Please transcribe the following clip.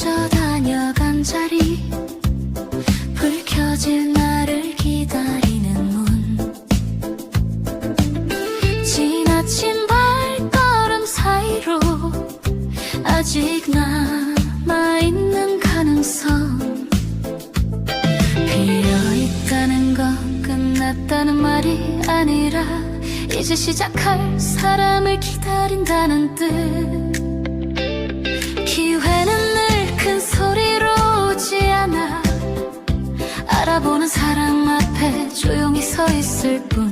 먼저 다녀간 자리 불 켜진 나를 기다리는 문. 지나친 발걸음 사이로 아직 남아있는 가능성. 비어있다는 건 끝났다는 말이 아니라 이제 시작할 사람을 기다린다는 뜻. 서로는 사랑 앞에 조용히 서 있을 뿐.